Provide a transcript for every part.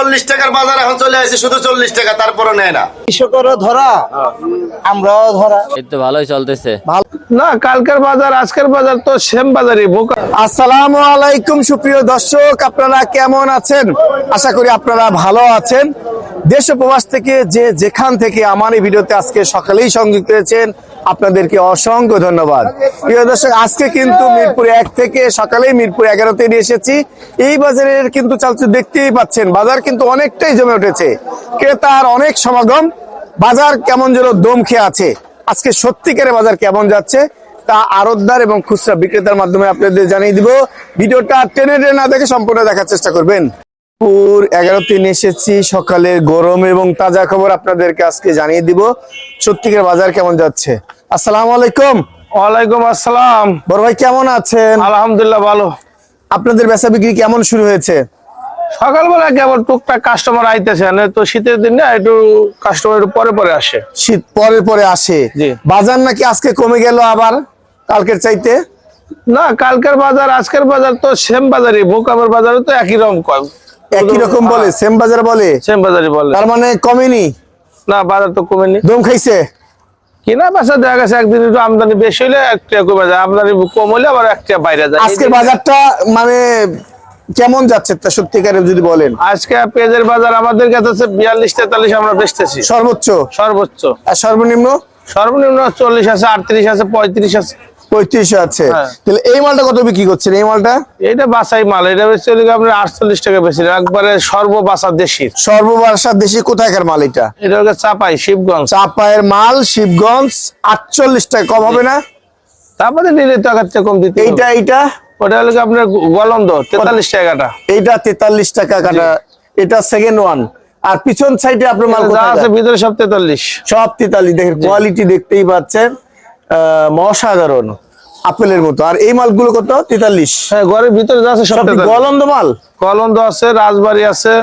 চল্লিশ টাকার বাজার এখন চলে আসে শুধু চল্লিশ টাকা তারপরে নেয় না। কৃষকেরও ধরা আমরাও ধরা। এই তো ভালোই চলতেছে। না কালকের বাজার আজকের বাজার তো সেম বাজারই বোকা। আসসালামু আলাইকুম সুপ্রিয় দর্শক আপনারা কেমন আছেন? আশা করি আপনারা ভালো আছেন। দেশ প্রবাস থেকে যে যেখান থেকে আমার এই ভিডিওতে আজকে সকালেই সংযুক্ত হয়েছেন, আপনাদেরকে অসংখ্য ধন্যবাদ। প্রিয় দর্শক, আজকে কিন্তু মিরপুর এক থেকে সকালেই মিরপুর এগারোতে নিয়ে এসেছি। এই বাজারের কিন্তু চালচু দেখতেই পাচ্ছেন, বাজার কিন্তু অনেকটাই জমে উঠেছে। ক্রেতার অনেক সমাগম, বাজার কেমন যেন দম খেয়ে আছে। আজকে সত্যিকারের বাজার কেমন যাচ্ছে, তা আরতদার এবং খুচরা বিক্রেতার মাধ্যমে আপনাদের জানিয়ে দিব। ভিডিওটা টেনে টেনে না দেখে সম্পূর্ণ দেখার চেষ্টা করবেন। পুর এগারো তিন এসেছি সকালের গরম এবং তাজা খবর আপনাদেরকে আজকে জানিয়ে দিব। সত্যিকার বাজার কেমন যাচ্ছে? আসসালামু আলাইকুম। ওয়ালাইকুম আসসালাম। বড় ভাই কেমন আছেন? আলহামদুলিল্লাহ ভালো। আপনাদের বেচা বিক্রি কেমন শুরু হয়েছে? সকালবেলা কেমন টুকটাক কাস্টমার আইতেছে না তো শীতের দিন না একটু কাস্টমার একটু পরে পরে আসে। শীত পরে পরে আসে। বাজার নাকি আজকে কমে গেল আবার কালকের চাইতে? না কালকের বাজার আজকের বাজার তো সেম বাজারই বোকামের বাজারে তো একই রকম। কম একই রকম বলে সেম বাজার বলে? সেম বাজারই বলে। তার মানে কমেনি? না বাজার তো কমেনি। দম খাইছে? কিনা বেচা দেখা গেছে একদিন একটু আমদানি বেশি হলে একটা কমে যায় আমদানি কম হলে আবার একটা বাইরে যায়। আজকের বাজারটা মানে কেমন যাচ্ছে তা সত্যিকারে যদি বলেন? আজকে পেঁয়াজের বাজার আমাদের কাছে বিয়াল্লিশ তেতাল্লিশ আমরা বেচতেছি। সর্বোচ্চ? সর্বোচ্চ। আর সর্বনিম্ন? সর্বনিম্ন চল্লিশ আছে আটত্রিশ আছে পঁয়ত্রিশ আছে। পঁয়ত্রিশ আছে। হ্যাঁ। তাহলে এই মালটা কত বিক্রি করছেন? এই মালটা? এটা বাসাই মাল। এটা বেশি আপনার আটচল্লিশ টাকা বেশি একবারে সর্ব বাসা দেশি। সর্ববাসার দেশি কোথায়কার মাল এটা? এটা হচ্ছে চাপাই শিবগঞ্জ। চাপায়ের মাল শিবগঞ্জ আটচল্লিশ টাকা কম হবে না? তারপরে নিলে টাকার চেয়ে কম দিতে এইটা এইটা? ওটা হলো আপনার গলন্দ তেতাল্লিশ টাকাটা। এইটা তেতাল্লিশ টাকা কাটা। এটা সেকেন্ড ওয়ান আর পিছন সাইডে আপনার মাল আছে ভিতরে সব তেতাল্লিশ। সব তেতাল্লিশ। দেখেন কোয়ালিটি দেখতেই পাচ্ছেন। অসাধারণ আপেলের মতো। আর এই মালগুলো কত? তেতাল্লিশ। হ্যাঁ ঘরের ভিতরে আছে সব গলন্দ মাল? গলন্দ আছে রাজবাড়ি আছে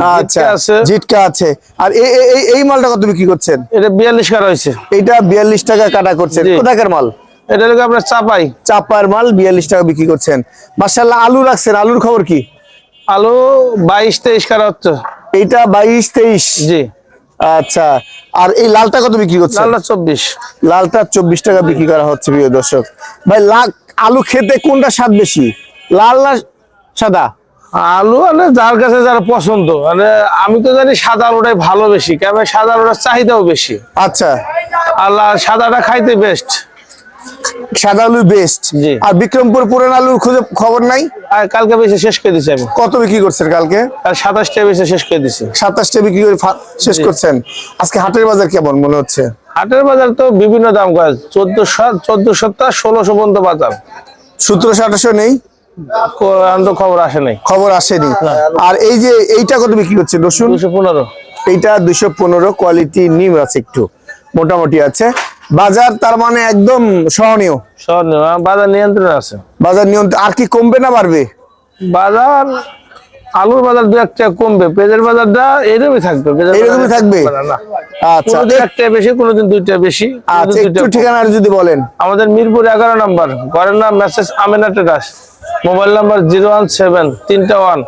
আচ্ছা আছে। জিটকা আছে। আর এই এই- মালটা কত বিক্রি করছেন? এটা বিয়াল্লিশ বিয়াল্লিশ টাকা কাটা করছেন। কোথাকার মাল? এটা আপনার চাপাই। চাপার মাল বিয়াল্লিশ টাকা বিক্রি করছেন। মার্শাল্লাহ আলু রাখছেন। আলুর খবর কি? আলু বাইশ তেইশ কার হচ্ছে। এইটা বাইশ তেইশ। জি। আচ্ছা আর এই লালটা কত বিক্রি করছেন? লালটা চব্বিশ। লালটা চব্বিশ টাকা বিক্রি করা হচ্ছে প্রিয় দর্শক। ভাই লাখ আলু খেতে কোনটা স্বাদ বেশি? লাল না সাদা? আলু মানে যার কাছে যার পছন্দ। মানে আমি তো জানি সাদা আলুটাই ভালো বেশি কেন সাদা আলুটার চাহিদাও বেশি। আচ্ছা। আল্লাহ সাদাটা খাইতে বেস্ট সাদা আলু বেস্ট। আর বিক্রমপুর পুরান আলুর খুঁজে খবর নাই? কালকে বেশি শেষ করে দিছি আমি। কত বিক্রি করছেন কালকে? আর সাতাশটা বেশি শেষ করে দিছি। সাতাশটা বিক্রি করে শেষ করছেন। আজকে হাটের বাজার কেমন মনে হচ্ছে? হাটের বাজার তো বিভিন্ন দাম চোদ্দশো চোদ্দশো টা ষোলোশো পর্যন্ত বাজার। সতেরোশো আঠাশো নেই? খবর আসে নাই। খবর আসেনি। আর এই যে এইটা কত বিক্রি করছে রসুন? দুশো পনেরো। এইটা দুশো পনেরো কোয়ালিটি নিম আছে একটু। মোটামুটি আছে। বাজার তার মানে একদম সহনীয়। আমার বাজার নিয়ন্ত্রণ আছে। বাজার নিয়ন্ত্রণ আর কি কমবে না বাড়বে? বাজার আলুর বাজার দু একটা কমবে পেঁয়াজের বাজারটা এরকমই থাকবে এরকমই থাকবে? আচ্ছা। একটা বেশি কোনোদিন দুইটা বেশি আচ্ছা একটু ঠিকানা যদি বলেন। আমাদের মিরপুর এগারো নম্বর ঘরের নাম message Amina terrace mobile number zero one seven তিনটা one.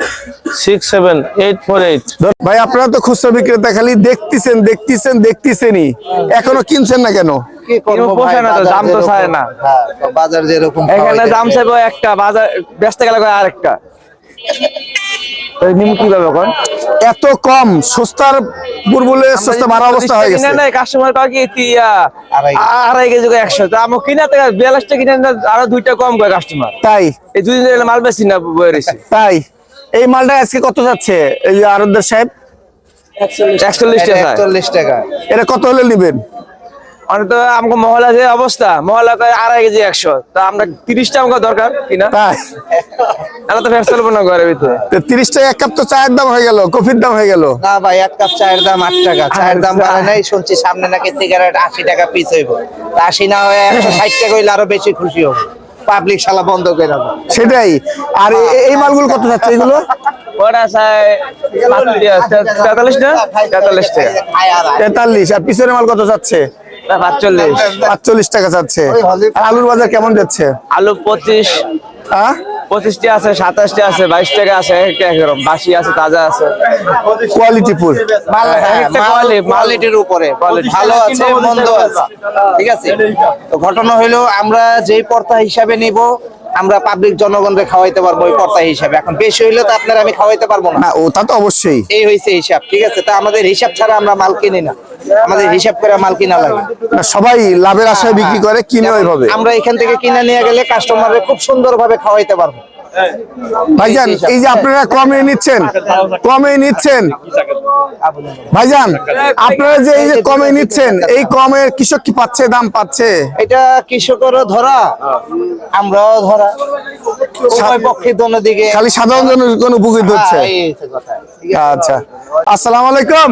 Six seven eight four eight ভাই আপনারা তো খুচরা বিক্রেতা খালি দেখতেছেন দেখতেছেন দেখতেছেনই। এখনও কিনছেন না কেন? কি করব ভাই, পোষায় না তো, বাজার দাম তো যেরকম- না। হ্যাঁ, বাজার যেরকম এখানে দাম চাইব একটা বাজার বেচতে গেলে কয় আরেকটা। নিম কীভাবে এখন? এত কম সস্তার বুলবুলে সস্তা বাড়া অবস্থা হয়ে গেছে। কাস্টমার কয় কি তিয়া আড়াই। কেজি। করে একশো। তা আমি কিনা থেকে বিয়াল্লিশটা কিনে আরও দুইটা কম করে কাস্টমার তাই। এই দুদিন ধরে মাল বেশি না বয়ে রয়েছে তাই। এই মালটা আজকে কত যাচ্ছে? এই যে আরদার সাহেব? একচল্লিশ টাকা। এটা কত হলে নিবেন? অনেক আমাকে মহলা যে অবস্থা মহলা কয় আড়াই কেজি একশো। তা আমরা তিরিশটা আমাকে দরকার কিনা তো ফের চলবো না ঘরের ভিতরে। তিরিশ এক কাপ তো চায়ের দাম হয়ে গেল কফির দাম হয়ে গেল। না ভাই এক কাপ চায়ের দাম আট টাকা। চায়ের দাম আচ্ছা। বাড়ে নাই শুনছি সামনে নাকি সিগারেট আশি টাকা পিস হইব। আশি না হয়ে একশো ষাট টাকা হইলে আরও বেশি খুশি হব। পাবলিক শালা বন্ধ করে দেবো সেটাই। আর এই মালগুলো কত যাচ্ছে এগুলো? তেতাল্লিশ না? তেতাল্লিশ টাকা। তেতাল্লিশ। আর পিছনের মাল কত যাচ্ছে? পাঁচচল্লিশ। পাঁচচল্লিশ টাকা যাচ্ছে। আলুর বাজার কেমন যাচ্ছে? আলু পঁচিশ। হ্যাঁ? পঁচিশটি আছে সাতাশটি আছে বাইশ টাকা আছে এক একটা একরকম বাসি আছে তাজা আছে। Quality full. মাল হ্যাঁ, কোয়ালিটির উপরে। ভালো আছে মন্দ আছে। ঠিক আছে? তো ঘটনা হইল আমরা যেই পর্তা হিসাবে নিব আমরা পাবলিক জনগণকে খাওয়াইতে পারব ওই কর্তা হিসাবে। এখন বেশি হইলে তো আপনার আমি খাওয়াইতে পারব না। ওটা ও তা তো অবশ্যই। এই হয়েছে হিসাব ঠিক আছে? তা আমাদের হিসাব ছাড়া আমরা মাল কিনি না। আমাদের হিসাব করে মাল কিনা লাগে। সবাই লাভের আশায় বিক্রি করে কিনে ওইভাবে। আমরা এখান থেকে কিনে নিয়ে গেলে কাস্টমারকে খুব সুন্দরভাবে খাওয়াইতে পারব। ভাইজান এই যে আপনারা কমে নিচ্ছেন কমে নিচ্ছেন। ভাইজান আপনারা যে এই যে কমে নিচ্ছেন এই কমে কৃষক কি পাচ্ছে দাম পাচ্ছে? এটা কৃষকেরও ধরা আমরাও ধরা। উভয় পক্ষে দোনো দিকে খালি সাধারণ জনের কোনো উপকৃত হচ্ছে হ্যাঁ, হচ্ছে? আচ্ছা। আসসালামু আলাইকুম।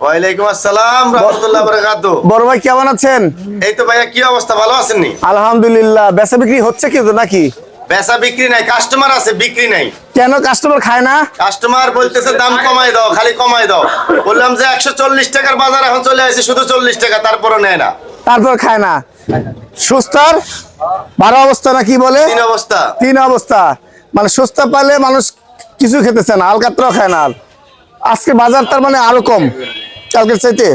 ওয়ালাইকুম আসসালাম রহমতুল্লাহ বরকাতু। বড় ভাই কেমন আছেন? এই তো ভাইয়া কি অবস্থা? ভালো আছেন নি? আলহামদুলিল্লাহ। বেচা বিক্রি হচ্ছে কিন্তু নাকি? বেচা বিক্রি নাই কাস্টমার আছে বিক্রি নাই। কেন কাস্টমার খায় না? কাস্টমার বলতেছে দাম কমাই দাও খালি কমাই দাও। বললাম যে একশো চল্লিশ টাকার বাজার এখন চলে আসে শুধু চল্লিশ টাকা তারপরে নেয় না। তারপর খায় না। সুস্তার বারো অবস্থা না কি বলে? তিন অবস্থা। তিন অবস্থা। মানে সস্তা পাইলে মানুষ কিছু খেতেছে না আলকাতরাও খায় না আজকে বাজার তার মানে আরও কম কালকের চাইতে?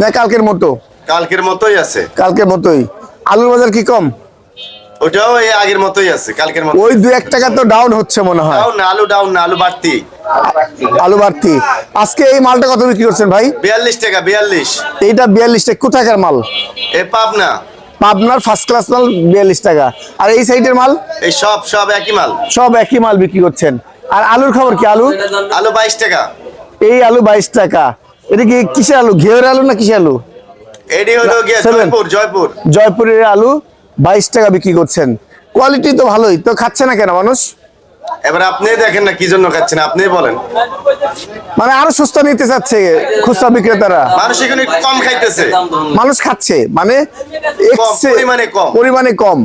না কালকের মতো। কালকের মতোই আছে। কালকের মতোই। আলুর বাজার কি কম? ওটাও এই আগের মতোই আছে কালকের মতো ওই দু এক টাকা তো ডাউন হচ্ছে মনে হয়। ডাউন না আলু ডাউন না আলু বাড়তি। আলু বাড়তি। আজকে এই মালটা কত বিক্রি করছেন ভাই? বিয়াল্লিশ টাকা বিয়াল্লিশ। এইটা বিয়াল্লিশ টাকা। কোথাকার মাল? এ পাবনা। পাবনার ফার্স্ট ক্লাস মাল বিয়াল্লিশ টাকা। আর এই সাইডের মাল? এই সব সব একই মাল। সব একই মাল বিক্রি করছেন। আর আলুর খবর কি? আলু? আলু বাইশ টাকা। এই আলু বাইশ টাকা। এটা কি কিসের আলু? ঘেয়ের আলু না কিসের আলু? এডি হলো জয়পুর জয়পুর। জয়পুরের আলু। বাইশ টাকা বিক্রি করছেন। কোয়ালিটি তো ভালোই। তো খাচ্ছে না কেন মানুষ? এবার আপনি দেখেন না কি জন্য খাচ্ছেন আপনি বলেন। মানে আরও সুস্থ নিতে চাচ্ছে খুচরা বিক্রেতারা। মানুষ এখানে কম খাইতেছে। মানুষ খাচ্ছে মানে পরিমাণে কম। পরিমাণে কম।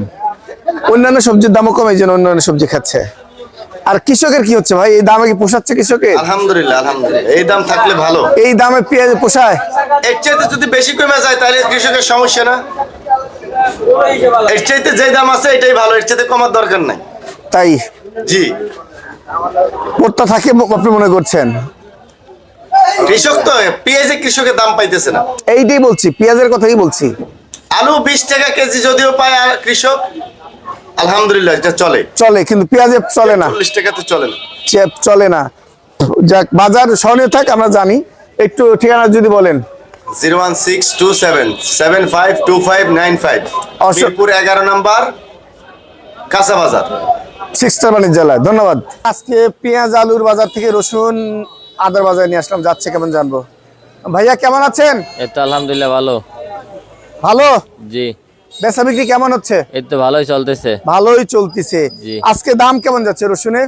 অন্যান্য সবজির দামও কম এই জন্য অন্যান্য সবজি খাচ্ছে। আর কৃষকের কি হচ্ছে ভাই? এই দামে কি পোষাচ্ছে কৃষকের? আলহামদুলিল্লাহ আলহামদুলিল্লাহ। এই দাম থাকলে ভালো। এই দামে পেঁয়াজ পোষায়? এর চাইতে যদি বেশি কমে যায় তাহলে কৃষকের সমস্যা না? এর চাইতে যে দাম আছে এটাই ভালো এর চাইতে কমার দরকার নাই। তাই? জি। পড়তা থাকে আপনি মনে করছেন? কৃষক তো পেঁয়াজে কৃষকের দাম পাইতেছে না। এইটাই বলছি পেঁয়াজের কথাই বলছি। আলু বিশ টাকা কেজি যদিও পায় আর কৃষক আলহামদুলিল্লাহ এটা চলে। চলে কিন্তু পেঁয়াজে চলে না। চল্লিশ টাকাতে চলে না। চলে না। যাক বাজার স্মরণীয় থাক আমরা জানি। একটু ঠিকানা যদি বলেন। Zero one six two seven seven five two five nine five. Mirpur এগারো নাম্বার কাঁচা বাজার। সিক্সটার বাণিজ্য ধন্যবাদ। আজকে পেঁয়াজ আলুর বাজার থেকে রসুন আদার বাজারে নিয়ে আসলাম যাচ্ছে কেমন জানব? ভাইয়া কেমন আছেন? এই তো আলহামদুলিল্লাহ ভালো। ভালো? জি। বেচা বিক্রি কেমন হচ্ছে? এই তো ভালোই চলতেছে। ভালোই চলতেছে। আজকে দাম কেমন যাচ্ছে রসুনের?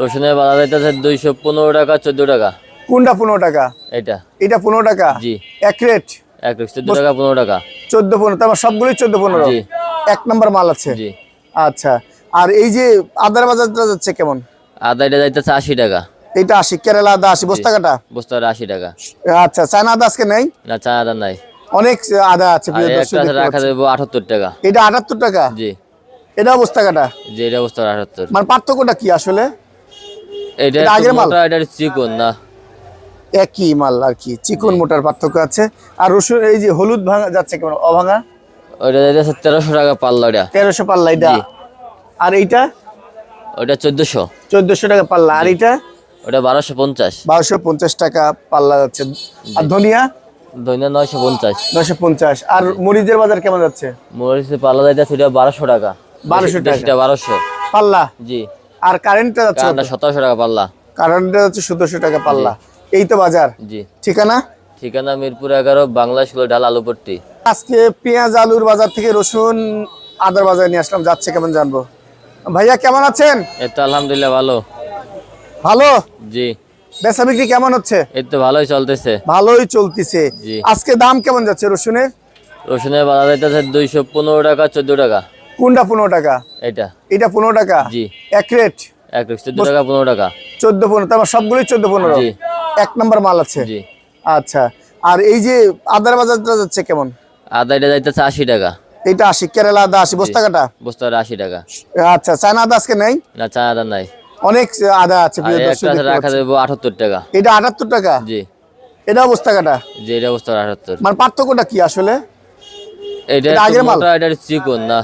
রসুনের বাজার দুইশো পনেরো টাকা চোদ্দ টাকা। কোনটা পনেরো টাকা? এটা এটা পনেরো টাকা? জি। এক রেট এক রেট চোদ্দ টাকা পনেরো টাকা। চোদ্দ পনেরো। তারপর সবগুলোই চোদ্দ পনেরো? জি। এক নম্বর মাল আছে? জি। আচ্ছা। আর এই যে আদার বাজারটা যাচ্ছে কেমন? আদা এটা যাইতেছে আশি টাকা। এটা আশি। কেরালা আদা আশি। বস্তা কাটা? বস্তার আশি টাকা। আচ্ছা চায়না আদা আজকে নেই? না চা আদা নাই। অনেক আদা আছে রাখা দেবো আটাত্তর টাকা। এটা আটাত্তর টাকা? জি। এটা বস্তা কাটা? যে এটা বস্তার আটাত্তর। মানে পার্থক্যটা কি আসলে? এটা আগের মাল? এটা চিকন না। একই মাল আর কি চিকন মোটার পার্থক্য আছে। আর রসুন এই যে হলুদ ভাঙা যাচ্ছে কেমন? অভাঙা? ওইটা যাইতেছে তেরোশো টাকা পাল্লা ওটা তেরোশো পাল্লা এটা আর এইটা? ওইটা চোদ্দশো। চোদ্দশো টাকা পাল্লা আর এইটা? ওটা বারোশো পঞ্চাশ। বারোশো পঞ্চাশ টাকা পাল্লা যাচ্ছে। আর ধনিয়া? দৈনিক নয়শো পঞ্চাশ। নশো পঞ্চাশ। আর মরিচের বাজার কেমন যাচ্ছে? মরিচের পাল্লা যাইতেছে ওটা বারোশো টাকা। 1200 টাকা। বারোশো। পাল্লা জি। আর কারেন্টটা যাচ্ছে সতেরোশো টাকা পাল্লা কারেন্টটা যাচ্ছে সতেরোশো টাকা পাল্লা এই তো বাজার। জি। ঠিকানা? ঠিকানা মিরপুর এগারো বাংলা স্কুল ঢাল আলুপট্টি। আজকে পেঁয়াজ আলুর বাজার থেকে রসুন আদার বাজারে নিয়ে আসলাম যাচ্ছে কেমন জানব। ভাইয়া কেমন আছেন? এই তো আলহামদুলিল্লাহ ভালো। ভালো? জি। বেচা বিক্রি কেমন হচ্ছে? এই তো ভালোই চলতেছে। ভালোই চলতেছে। জি। আজকে দাম কেমন যাচ্ছে রসুনের? রসুনের বাজার যাইতেছে দুইশো পনেরো টাকা চোদ্দ টাকা। কোনটা পনেরো টাকা? এটা এটা পনেরো টাকা? জি। এক রেট? এক চোদ্দ টাকা পনেরো টাকা। চোদ্দ পনেরো তারপর সবগুলোই চোদ্দ পনেরো? জি। এক নম্বর মাল আছে। জি। আচ্ছা আর এই যে আদার বাজারটা যাচ্ছে কেমন? আদা এটা যাইতেছে আশি টাকা। এটা আশি কেরালা আদা আশি বস্তা কাটা? বস্তাটা আশি টাকা। আচ্ছা চায়না আদা আজকে নেই? না চা আদা নাই। অনেক আদা আছে রাখা দেবো আটাত্তর টাকা। এটা আটাত্তর টাকা? জি। এটা বস্তা কাটা? যে এটা বস্তা আটাত্তর। মানে পার্থক্যটা কি আসলে? এটা আগের মাল? এটা চিকন না।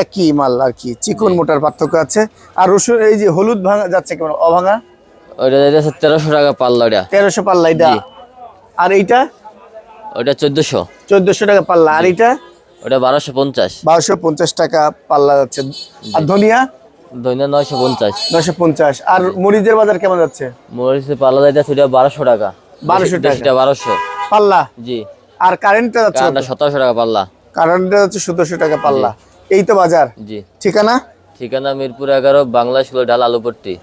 একই মাল আর কি চিকন মোটার পার্থক্য আছে। আর রসুন এই যে হলুদ ভাঙা যাচ্ছে কেমন? অভাঙা ওইটা যাইতেছে তেরোশো টাকা পাল্লা তেরোশো পাল্লা এটা। আর এইটা? ওটা চোদ্দশো। চোদ্দশো টাকা পাল্লা। আর ওটা বারোশো পঞ্চাশ। বারোশো পঞ্চাশ টাকা পাল্লা যাচ্ছে। আর ধনিয়া? নয়শো পঞ্চাশ। পঞ্চাশ। আর মরিচের বাজার কেমন যাচ্ছে? মরিচে পাল্লা যাইতেছে ওটা বারোশো টাকা। 1200 টাকা। বারোশো। পাল্লা? জি। আর কারেন্টটা যাচ্ছে কারণটা সতেরোশো টাকা পাল্লা। কারেন্টটা যাচ্ছে সতেরোশো টাকা পাল্লা। এই তো বাজার। জি। ঠিকানা? ঠিকানা মিরপুর এগারো বাংলা স্কুল ঢাল আলুপট্টি।